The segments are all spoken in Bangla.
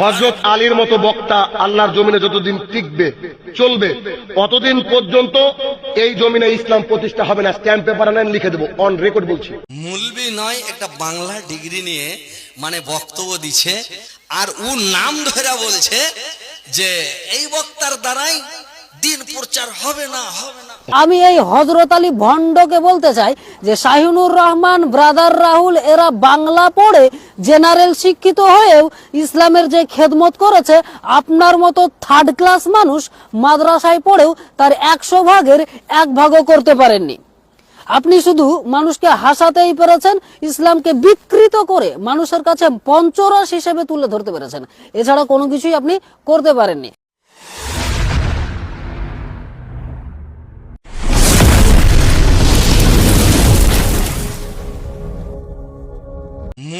হজরত আলীর মতো বক্তা আল্লাহর জমিনে যতদিন টিকবে, চলবে, অতদিন পর্যন্ত এই জমিনে ইসলাম প্রতিষ্ঠা হবে না। স্ট্যাম্প পেপার আনেন, লিখে দেবো। অন রেকর্ড বলছি। মুলবি নয়, একটা বাংলা ডিগ্রি নিয়ে মানে বক্তব্য দিচ্ছে, আর ও নাম ধরে বলছে যে, এই বক্তার দ্বারাই দিন প্রচার হবে না হবে না। আমি এই হজরত আলী ভণ্ডকে বলতে চাই যে শাহিনুর রহমান, ব্রাদার রাহুল, এরা বাংলা পড়ে জেনারেল শিক্ষিত হয়েও ইসলামের যে খেদমত করেছে, আপনার মতো থার্ড ক্লাস মানুষ মাদ্রাসায় পড়েও তার একশো ভাগের এক ভাগও করতে পারেননি। আপনি শুধু মানুষকে হাসাতেই পেরেছেন, ইসলামকে বিকৃত করে মানুষের কাছে পঞ্চরস হিসেবে তুলে ধরতে পেরেছেন। এছাড়া কোনো কিছুই আপনি করতে পারেননি।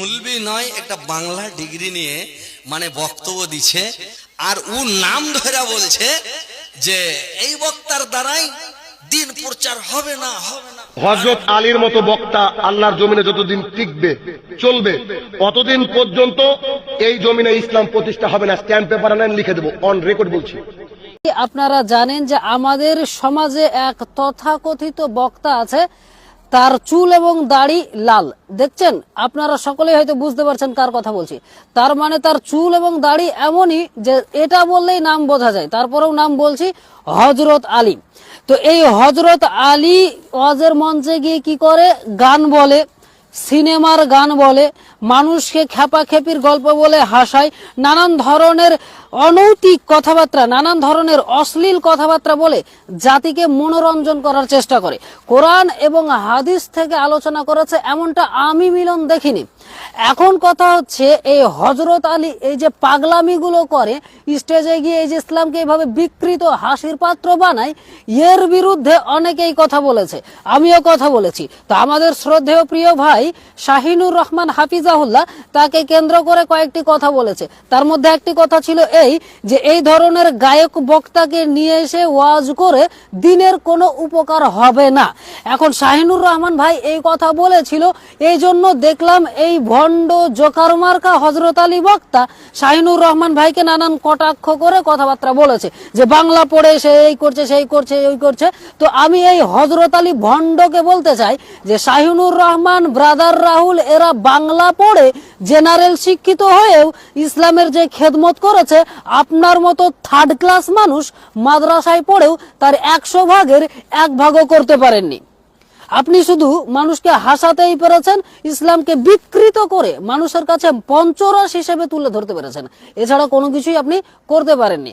মুলবি নয় একটা বাংলা ডিগ্রি নিয়ে মানে বক্তব্য দিচ্ছে আর ও নাম ধরে বলছে যে এই বক্তার দ্বারাই দিন প্রচার হবে না হবে না। হজরত আলীর মতো বক্তা আল্লাহর জমিনে যতদিন টিকবে চলবে অতদিন পর্যন্ত এই জমিনে ইসলাম প্রতিষ্ঠা হবে না। স্ট্যাম্প পেপার আনেন লিখে দেবো অন রেকর্ড বলছি। আপনারা জানেন যে আমাদের সমাজে এক তথাকথিত বক্তা আছে তার চুল এবং দাড়ি লাল। দেখছেন? আপনারা সকলেই হয়তো বুঝতে পারছেন কার কথা বলছি। তার মানে তার চুল এবং দাড়ি এমনই যে এটা বললেই নাম বোঝা যায়। তারপরেও নাম বলছি হজরত আলী। তো এই হজরত আলী ওয়াজের মঞ্চে গিয়ে কি করে? গান বলে। সিনেমার গান বলে, মানুষকে খেপাখেপির গল্প বলে হাসায়, নানান ধরনের অনৈতিক কথাবার্তা, নানান ধরনের অশ্লীল কথাবার্তা বলে জাতিকে মনোরঞ্জন করার চেষ্টা করে। কোরআন এবং হাদিস থেকে আলোচনা করেছে, এমনটা আমি মিলন দেখিনি। এখন কথা হচ্ছে, এই হজরত আলী এই যে পাগলামিগুলো করে, স্টেজে গিয়ে এই যে ইসলামকে এইভাবে বিকৃত হাসির পাত্র বানায়, এর বিরুদ্ধে অনেকেই কথা বলেছে। আমিও কথা বলেছি। তো আমাদের শ্রদ্ধেয় প্রিয় ভাই শাহিনুর রহমান হাফিজাহুল্লাহ তাকে কেন্দ্র করে কয়েকটি কথা বলেছে। তার মধ্যে একটি কথা ছিল এই যে, এই ধরনের গায়ক বক্তাকে নিয়ে এসে ওয়াজ করে দিনের কোনো উপকার হবে না। এখন শাহিনুর রহমান ভাই এই কথা বলেছিল, এই জন্য দেখলাম এই ভণ্ড জোকার মার্কা হজরত আলী বক্তা শাহিনুর রহমান ভাইকে নানান কটাক্ষ করে কথাবার্তা বলেছে যে বাংলা পড়ে সে এই করছে, সেই করছে, ওই করছে। তো আমি এই হজরত আলী ভণ্ডকে বলতে চাই যে শাহিনুর রহমান, ব্রাদার রাহুল, এরা বাংলা পড়ে জেনারেল শিক্ষিত হয়েও ইসলামের যে খেদমত করেছে, আপনার মতো থার্ড ক্লাস মানুষ মাদ্রাসায় পড়েও তার একশো ভাগের এক ভাগও করতে পারেননি। আপনি শুধু মানুষকে হাসাতেই পেরেছেন, ইসলামকে বিকৃত করে মানুষের কাছে পঞ্চরস হিসেবে তুলে ধরতে পেরেছেন। এছাড়া কোনো কিছুই আপনি করতে পারেননি।